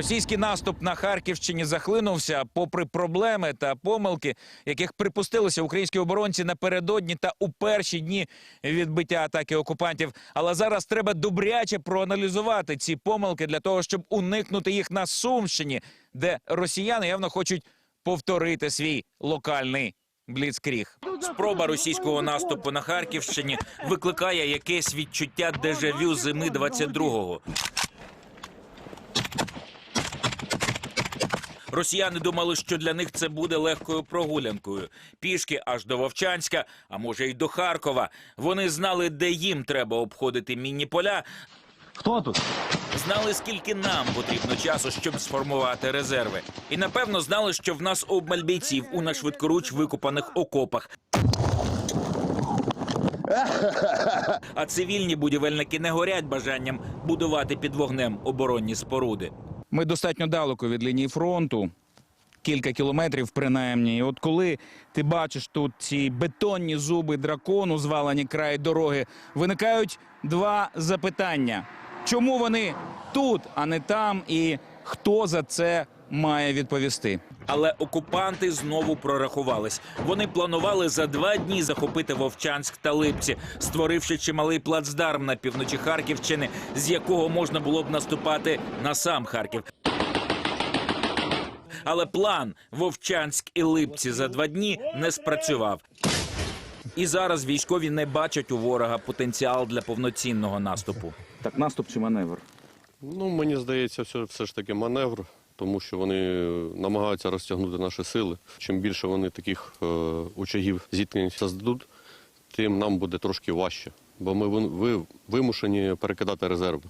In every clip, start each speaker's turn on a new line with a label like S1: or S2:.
S1: Російський наступ на Харківщині захлинувся, попри проблеми та помилки, яких припустилися українські оборонці напередодні та у перші дні відбиття атаки окупантів. Але зараз треба добряче проаналізувати ці помилки для того, щоб уникнути їх на Сумщині, де росіяни явно хочуть повторити свій локальний бліцкріг. Спроба російського наступу на Харківщині викликає якесь відчуття дежавю зими 22-го. Росіяни думали, що для них це буде легкою прогулянкою. Пішки аж до Вовчанська, а може й до Харкова. Вони знали, де їм треба обходити мінні поля.
S2: Хто тут?
S1: Знали, скільки нам потрібно часу, щоб сформувати резерви. І напевно знали, що в нас обмаль бійців у нашвидкоруч викопаних окопах. А цивільні будівельники не горять бажанням будувати під вогнем оборонні споруди. Ми достатньо далеко від лінії фронту. Кілька кілометрів принаймні. І от коли ти бачиш тут ці бетонні зуби дракону, звалені край дороги, виникають два запитання: чому вони тут, а не там, і хто за це має відповісти? Але окупанти знову прорахувались. Вони планували за два дні захопити Вовчанськ та Липці, створивши чималий плацдарм на півночі Харківщини, з якого можна було б наступати на сам Харків. Але план Вовчанськ і Липці за два дні не спрацював. І зараз військові не бачать у ворога потенціал для повноцінного наступу.
S2: Так, наступ чи маневр?
S3: Ну, мені здається, все, все ж таки маневр, тому що вони намагаються розтягнути наші сили. Чим більше вони таких е, очагів зіткнень создадуть, тим нам буде трошки важче, бо ми вимушені перекидати резерви.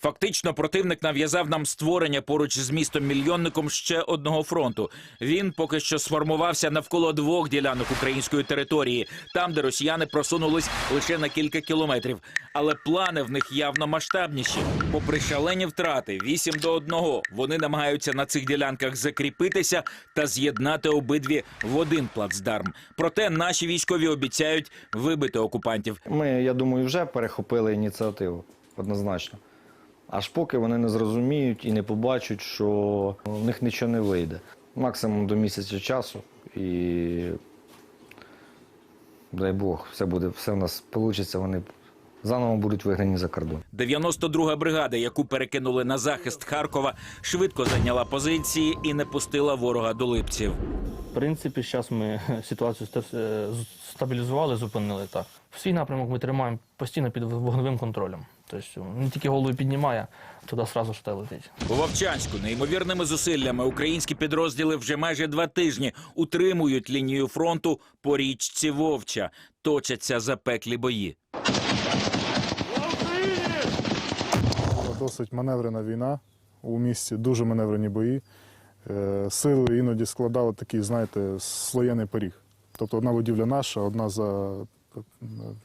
S1: Фактично, противник нав'язав нам створення поруч з містом мільйонником ще одного фронту. Він поки що сформувався навколо двох ділянок української території, там, де росіяни просунулись лише на кілька кілометрів. Але плани в них явно масштабніші. Попри шалені втрати 8 до 1, вони намагаються на цих ділянках закріпитися та з'єднати обидві в один плацдарм. Проте наші військові обіцяють вибити окупантів.
S4: Ми, я думаю, вже перехопили ініціативу однозначно. Аж поки вони не зрозуміють і не побачать, що в них нічого не вийде. Максимум до місяця часу і дай Бог, все буде, все в нас вийде, вони заново будуть вигнані за кордон.
S1: 92-га бригада, яку перекинули на захист Харкова, швидко зайняла позиції і не пустила ворога до липців.
S5: В принципі, зараз ми ситуацію е, стабілізували, зупинили так. Всій напрямок ми тримаємо постійно під вогневим контролем. Тобто не тільки голову піднімає, туди одразу ж те летить.
S1: У Вовчанську неймовірними зусиллями українські підрозділи вже майже два тижні утримують лінію фронту по річці Вовча. Точаться запеклі бої.
S6: Була досить маневрена війна у місті, дуже маневрені бої. Е, Сили іноді складали такий, знаєте, слоєний пиріг. Тобто одна будівля наша, одна за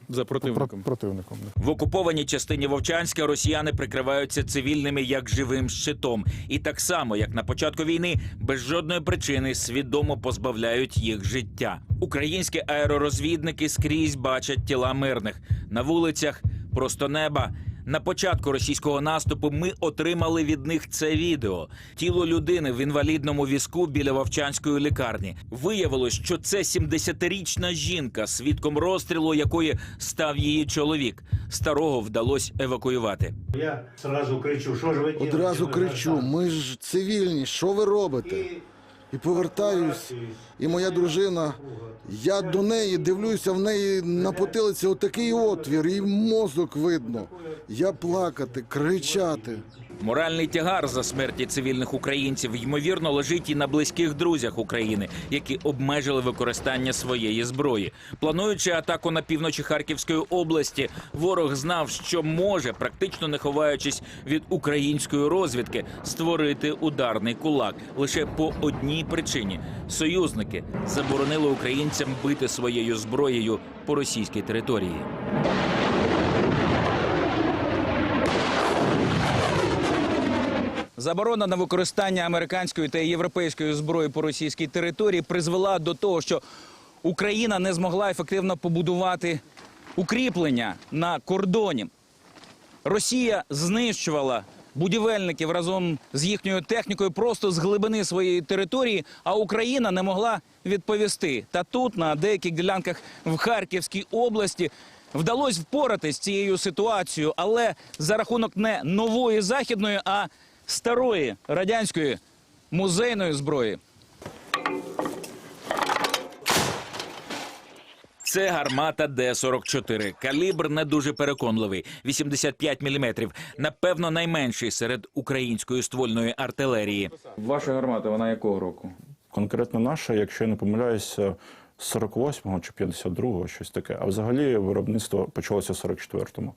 S1: За
S6: противником. противником.
S1: В окупованій частині Вовчанська росіяни прикриваються цивільними як живим щитом. І так само, як на початку війни, без жодної причини свідомо позбавляють їх життя. Українські аеророзвідники скрізь бачать тіла мирних на вулицях, просто неба. На початку російського наступу ми отримали від них це відео. Тіло людини в інвалідному візку біля Вовчанської лікарні. Виявилось, що це 70-річна жінка, свідком розстрілу якої став її чоловік. Старого вдалося евакуювати.
S7: Я сразу кричу, що ж ви?
S8: Одразу кричу: ми ж цивільні, що ви робите? І повертаюсь, і моя дружина. Я до неї дивлюся, в неї на потилиці отакий отвір, і мозок видно. Я плакати, кричати.
S1: Моральний тягар за смерті цивільних українців ймовірно лежить і на близьких друзях України, які обмежили використання своєї зброї. Плануючи атаку на півночі Харківської області, ворог знав, що може, практично не ховаючись від української розвідки, створити ударний кулак лише по одній причині: союзники заборонили українцям бити своєю зброєю по російській території. Заборона на використання американської та європейської зброї по російській території призвела до того, що Україна не змогла ефективно побудувати укріплення на кордоні. Росія знищувала будівельників разом з їхньою технікою просто з глибини своєї території, а Україна не могла відповісти. Та тут, на деяких ділянках в Харківській області, вдалося впоратись з цією ситуацією, але за рахунок не нової західної, а старої радянської музейної зброї. Це гармата Д-44. Калібр не дуже переконливий – 85 мм. Напевно, найменший серед української ствольної артилерії.
S2: Ваша гармата, вона якого року?
S9: Конкретно наша, якщо я не помиляюся, з 48-го чи 52-го, щось таке. А взагалі виробництво почалося в 44-му.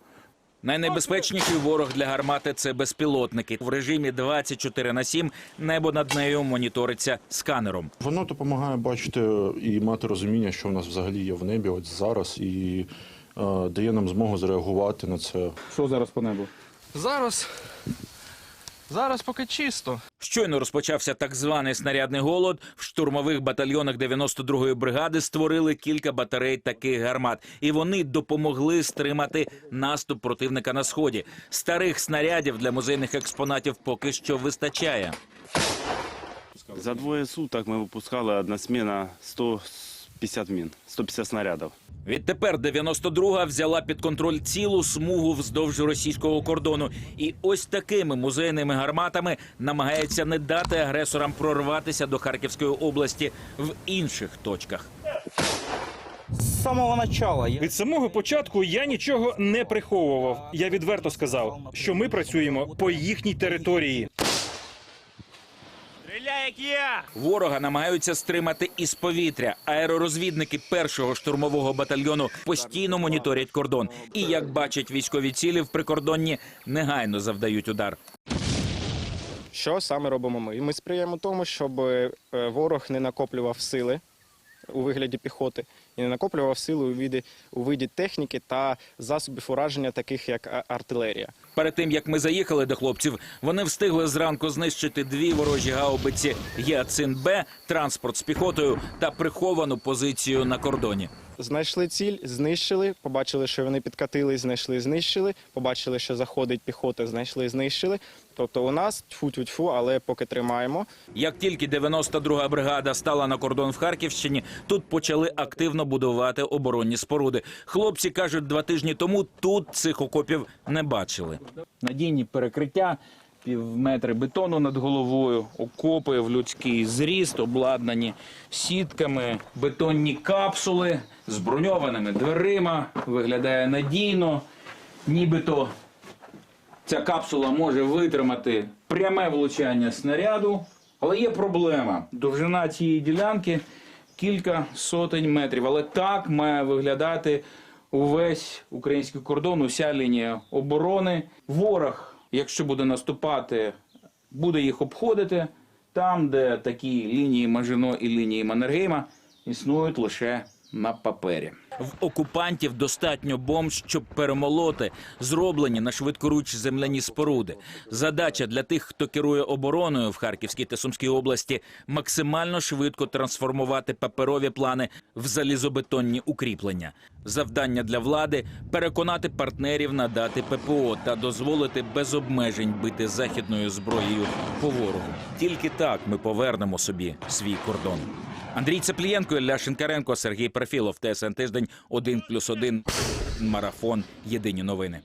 S1: Найнебезпечніший ворог для гармати – це безпілотники. В режимі 24 на 7 небо над нею моніториться сканером.
S9: Воно допомагає бачити і мати розуміння, що в нас взагалі є в небі от зараз, і е, дає нам змогу зреагувати на це.
S2: Що зараз по небу?
S10: Зараз. Зараз поки чисто.
S1: Щойно розпочався так званий снарядний голод. В штурмових батальйонах 92-ї бригади створили кілька батарей таких гармат, і вони допомогли стримати наступ противника на сході. Старих снарядів для музейних експонатів поки що вистачає.
S11: За двое суток мы выпускали одна смена 150 мин, 150 снарядов.
S1: Відтепер 92-га взяла під контроль цілу смугу вздовж російського кордону, і ось такими музейними гарматами намагається не дати агресорам прорватися до Харківської області в інших точках.
S12: З самого начала я
S13: Від самого початку я нічого не приховував. Я відверто сказав, що ми працюємо по їхній території.
S1: Ворога намагаються стримати із повітря. Аеророзвідники першого штурмового батальйону постійно моніторять кордон. І як бачать військові цілі в прикордонні, негайно завдають удар.
S12: що саме робимо ми? Ми сприяємо тому, щоб е, ворог не накоплював сили у вигляді піхоти і не накоплював сили у виді, у виді техніки та засобів ураження, таких як артилерія.
S1: Перед тим як ми заїхали до хлопців, вони встигли зранку знищити дві ворожі гаубиці Яцин Б, транспорт з піхотою та приховану позицію на кордоні.
S12: Знайшли ціль, знищили, побачили, що вони підкатили, знайшли, знищили, побачили, що заходить піхота, знайшли, знищили. Тобто у нас тьфу-тьфу-тьфу, але поки тримаємо.
S1: Як тільки 92-га бригада стала на кордон в Харківщині, тут почали активно будувати оборонні споруди. Хлопці кажуть, два тижні тому тут цих окопів не бачили.
S2: Надійні перекриття, півметри бетону над головою, окопи в людський зріст, обладнані сітками, бетонні капсули з броньованими дверима. Виглядає надійно, нібито ця капсула може витримати пряме влучання снаряду. Але є проблема. Довжина цієї ділянки кілька сотень метрів. Але так має виглядати увесь український кордон, уся лінія оборони. Ворог, якщо буде наступати, буде їх обходити там, де такі лінії Мажино і лінії Маннергейма існують лише на папері.
S1: В окупантів достатньо бомб, щоб перемолоти зроблені на швидкоруч земляні споруди. Задача для тих, хто керує обороною в Харківській та Сумській області, максимально швидко трансформувати паперові плани в залізобетонні укріплення. Завдання для влади переконати партнерів надати ППО та дозволити без обмежень бити західною зброєю по ворогу. Тільки так ми повернемо собі свій кордон. Андрій Цеплієнко, Ілля Шинкаренко, Сергій Перфілов, ТСН Тиждень, 1+,1, Марафон. Єдині новини.